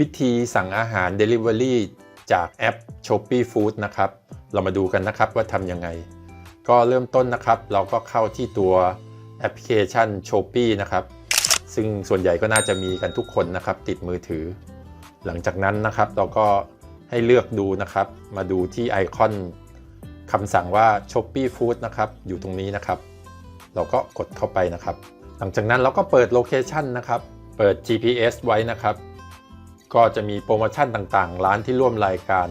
วิธีสั่งอาหาร Delivery จากแอป Shopee Food นะครับ เรามาดูกันนะครับว่าทำยังไง ก็เริ่มต้นนะครับ เราก็เข้าที่ตัวแอปพลิเคชัน Shopee นะครับ ซึ่งส่วนใหญ่ก็น่าจะมีกันทุกคนนะครับ ติดมือถือ หลังจากนั้นนะครับ เราก็ให้เลือกดูนะครับ มาดูที่ไอคอนคำสั่งว่า Shopee Food นะครับ อยู่ตรงนี้นะครับ เราก็กดเข้าไปนะครับ หลังจากนั้นเราก็เปิดโลเคชันนะครับ เปิด GPS ไว้นะครับ ก็จะมีโปรโมชั่นต่างๆ ร้านที่ร่วมรายการ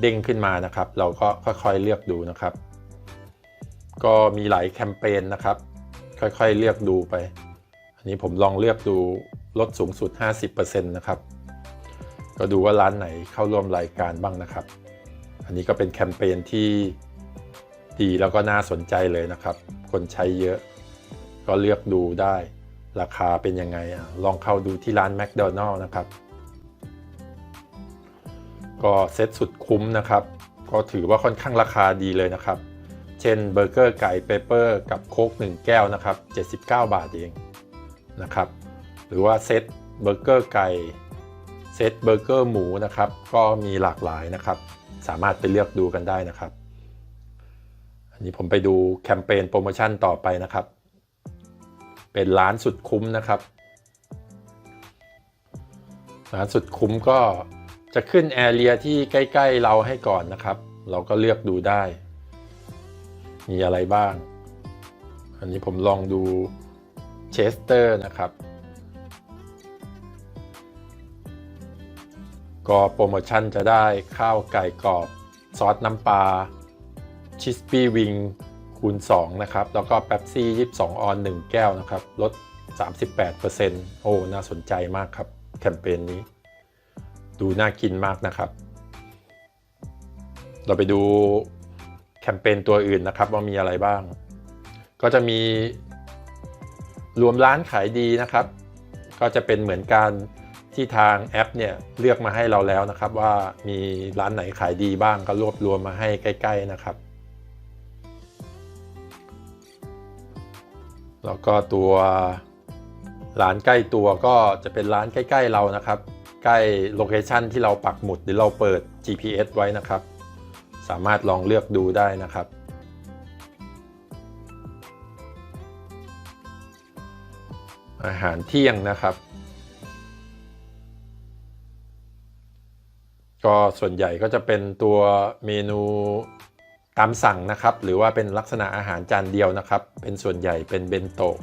เด้งขึ้นมานะครับ เราก็ค่อยๆเลือกดูนะครับ ก็มีหลายแคมเปญนะครับ ค่อยๆเลือกดูไป อันนี้ผมลองเลือกดูลดสูงสุด 50%นะครับ ก็ดูว่าร้านไหนเข้าร่วมรายการบ้างนะครับ อันนี้ก็เป็นแคมเปญที่ดีแล้วก็น่าสนใจเลยนะครับ คนใช้เยอะ ก็เลือกดูได้ ราคาเป็นยังไงอะลองเข้าดูที่ร้านแมคโดนัลล์นะครับ ก็เซ็ตสุดคุ้มนะครับ ก็ถือว่าค่อนข้างราคาดีเลยนะครับ เช่นเบอร์เกอร์ไก่เปเปอร์กับโค้ก1 แก้วนะครับ 79 บาทเองนะครับ หรือว่าเซ็ตเบอร์เกอร์ไก่เซตเบอร์เกอร์หมูนะครับ ก็มีหลากหลายนะครับ สามารถไปเลือกดูกันได้นะครับ อันนี้ผมไปดูแคมเปญโปรโมชั่นต่อไปนะครับ เป็นร้านสุดคุ้มนะครับ ร้านสุดคุ้มก็ จะขึ้นแอเรียที่ใกล้ ๆ เราให้ก่อนนะครับ เราก็เลือกดูได้ มีอะไรบ้าง อันนี้ผมลองดูเชสเตอร์นะครับ ก็โปรโมชั่นจะได้ข้าวไก่กรอบ ซอสน้ำปลาชิสปี้วิงคูณ 2 นะครับ แล้วก็เป๊ปซี่ 22 ออน 1 แก้วนะครับ ลด 38%โอ้ น่าสนใจมากครับ แคมเปญนี้ ดูน่ากินมากนะครับ เราไปดูแคมเปญตัวอื่นนะครับ ว่ามีอะไรบ้าง ก็จะมีรวมร้านขายดีนะครับ ก็จะเป็นเหมือนการที่ทางแอปเนี่ยเลือกมาให้เราแล้วนะครับ ว่ามีร้านไหนขายดีบ้างก็รวบรวมมาให้ใกล้ ๆนะครับ แล้วก็ตัวร้านใกล้ตัวก็จะเป็นร้านใกล้ ๆเรานะครับ ใกล้โลเคชันที่เราปักหมุดหรือเราเปิด GPS ไว้นะครับ สามารถลองเลือกดูได้นะครับอาหารเที่ยงนะครับ ก็ส่วนใหญ่ก็จะเป็นตัวเมนูตามสั่งนะครับ หรือว่าเป็นลักษณะอาหารจานเดียวนะครับ เป็นส่วนใหญ่เป็นเบนโตะ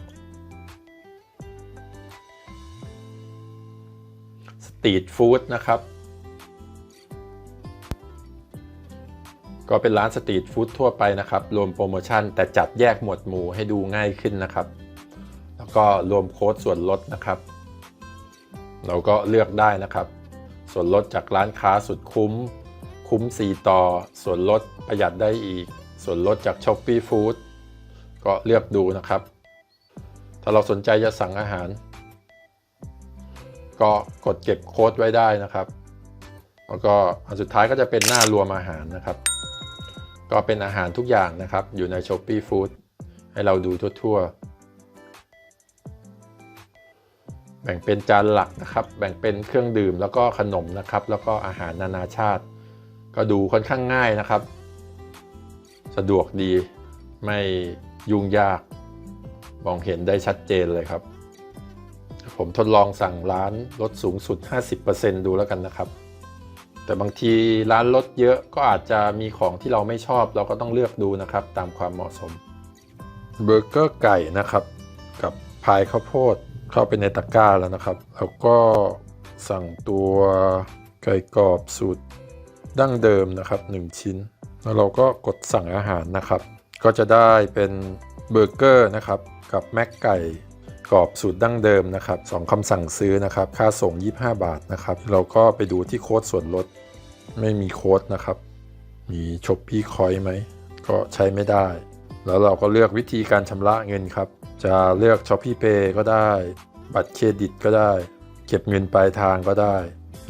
ตรีทฟู้ดนะครับ ก็เป็นร้านสตรีทฟู้ดทั่วไปนะครับ รวมโปรโมชั่นแต่จัดแยกหมวดหมู่ให้ดูง่ายขึ้นนะครับ แล้วก็รวมโค้ดส่วนลดนะครับ เราก็เลือกได้นะครับ ส่วนลดจากร้านค้าสุดคุ้ม คุ้ม 4 ต่อ ส่วนลดประหยัดได้อีก ส่วนลดจาก s h o p e e Food ก็เลือกดูนะครับ ถ้าเราสนใจจะสั่งอาหาร ก็กดเก็บโค้ดไว้ได้นะครับ แล้วก็อันสุดท้ายก็จะเป็นหน้ารวมอาหารนะครับ ก็เป็นอาหารทุกอย่างนะครับ อยู่ใน s h o p e e Food ให้เราดูทั่วๆ แบ่งเป็นจานหลักนะครับ แบ่งเป็นเครื่องดื่มแล้วก็ขนมนะครับ แล้วก็อาหารนานาชาติ ก็ดูค่อนข้างง่ายนะครับ สะดวกดีไม่ยุ่งยาก มองเห็นได้ชัดเจนเลยครับ ผมทดลองสั่งร้านลดสูงสุด 50%ดูแล้วกันนะครับ แต่บางทีร้านลดเยอะก็อาจจะมีของที่เราไม่ชอบ เราก็ต้องเลือกดูนะครับ ตามความเหมาะสมเบอร์เกอร์ไก่นะครับ กับพายข้าวโพดเข้าไปในตะกร้าแล้วนะครับ แล้วก็สั่งตัวไก่กรอบสูตรดั้งเดิมนะครับ 1 ชิ้น แล้วเราก็กดสั่งอาหารนะครับ ก็จะได้เป็นเบอร์เกอร์นะครับ กับแม็กไก่ กรอบสูตรดั้งเดิมนะครับสองคำสั่งซื้อนะครับ ค่าส่ง 25 บาทนะครับ เราก็ไปดูที่โค้ดส่วนลด ไม่มีโค้ดนะครับ มีช็อปปี้คอยไหม ก็ใช้ไม่ได้ แล้วเราก็เลือกวิธีการชำระเงินครับ จะเลือก s h o p e e Pay ก็ได้ บัตรเครดิตก็ได้ เก็บเงินปลายทางก็ได้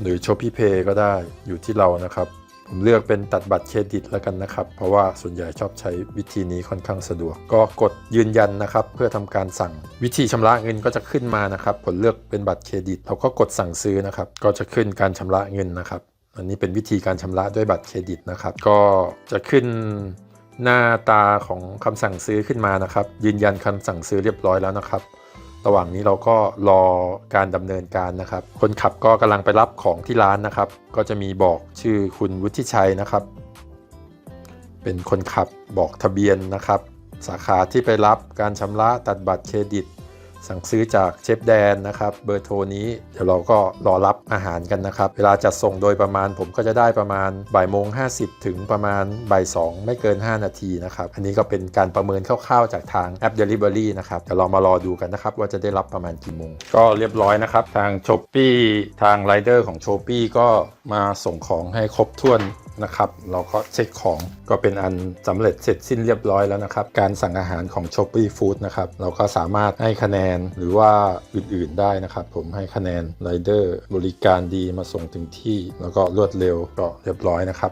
หรือ s h o p e e Pay ก็ได้ อยู่ที่เรานะครับ ผมเลือกเป็นตัดบัตรเครดิตแล้วกันนะครับ เพราะว่าส่วนใหญ่ชอบใช้วิธีนี้ค่อนข้างสะดวก ก็กดยืนยันนะครับ เพื่อทำการสั่งวิธีชำระเงินก็จะขึ้นมานะครับ ผลเลือกเป็นบัตรเครดิต เราก็กดสั่งซื้อนะครับ ก็จะขึ้นการชำระเงินนะครับ อันนี้เป็นวิธีการชำระด้วยบัตรเครดิตนะครับ ก็จะขึ้นหน้าตาของคำสั่งซื้อขึ้นมานะครับ ยืนยันคำสั่งซื้อเรียบร้อยแล้วนะครับ ระหว่างนี้เราก็รอการดำเนินการนะครับ คนขับก็กำลังไปรับของที่ร้านนะครับ ก็จะมีบอกชื่อคุณวุฒิชัยนะครับ เป็นคนขับบอกทะเบียนนะครับ สาขาที่ไปรับการชำระตัดบัตรเครดิต สั่งซื้อจากเชฟแดนนะครับเบอร์โทรนี้เดี๋ยวเราก็รอรับอาหารกันนะครับ เวลาจัดส่งโดยประมาณผมก็จะได้ประมาณบ่ายโมง50 ถึงประมาณบ่าย2ไม่เกิน 5 นาทีนะครับ อันนี้ก็เป็นการประเมินคร่าวๆจากทางแอป Delivery นะครับเดี๋ยวเรามารอดูกันนะครับ ว่าจะได้รับประมาณกี่โมง ก็เรียบร้อยนะครับ ทาง s h อ p e e ทางไรเดอร์ของ s h อ p e e ก็มาส่งของให้ครบถ้วน นะครับ เราก็เช็คของก็เป็นอันสำเร็จเสร็จสิ้นเรียบร้อยแล้วนะครับ การสั่งอาหารของ s h o p e e Food นะครับ เราก็สามารถให้คะแนนหรือว่าอื่นๆได้นะครับ ผมให้คะแนนไรเดอร์บริการดีมาส่งถึงที่ แล้วก็รวดเร็วก็เรียบร้อยนะครับ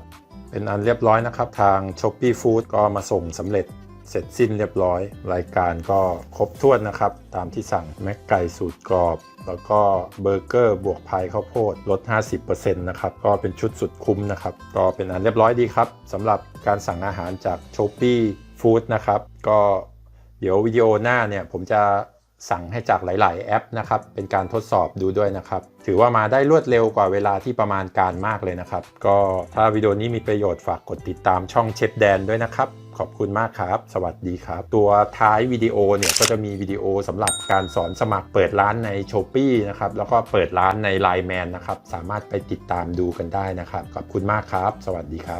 เป็นอันเรียบร้อยนะครับ ทาง s h o p e e Food ก็มาส่งสำเร็จ เสร็จสิ้นเรียบร้อย รายการก็ครบถ้วนนะครับ ตามที่สั่งแม็กไก่สูตรกรอบ แล้วก็เบอร์เกอร์บวกพายข้าวโพดลด 50%นะครับ ก็เป็นชุดสุดคุ้มนะครับ ก็เป็นอันเรียบร้อยดีครับสำหรับการสั่งอาหารจาก s h o p e e Food นะครับ ก็เดี๋ยววิดีโอหน้าเนี่ยผมจะ สั่งให้จากหลาย ๆ แอปนะครับ เป็นการทดสอบดูด้วยนะครับ ถือว่ามาได้รวดเร็วกว่าเวลาที่ประมาณการมากเลยนะครับ ก็ถ้าวิดีโอนี้มีประโยชน์ฝากกดติดตามช่องเชฟแดนด้วยนะครับขอบคุณมากครับ สวัสดีครับ ตัวท้ายวิดีโอเนี่ยก็จะมีวิดีโอสำหรับการสอนสมัครเปิดร้านใน s h อ p e e นะครับ แล้วก็เปิดร้านใน Line Man นะครับ สามารถไปติดตามดูกันได้นะครับ ขอบคุณมากครับ สวัสดีครับ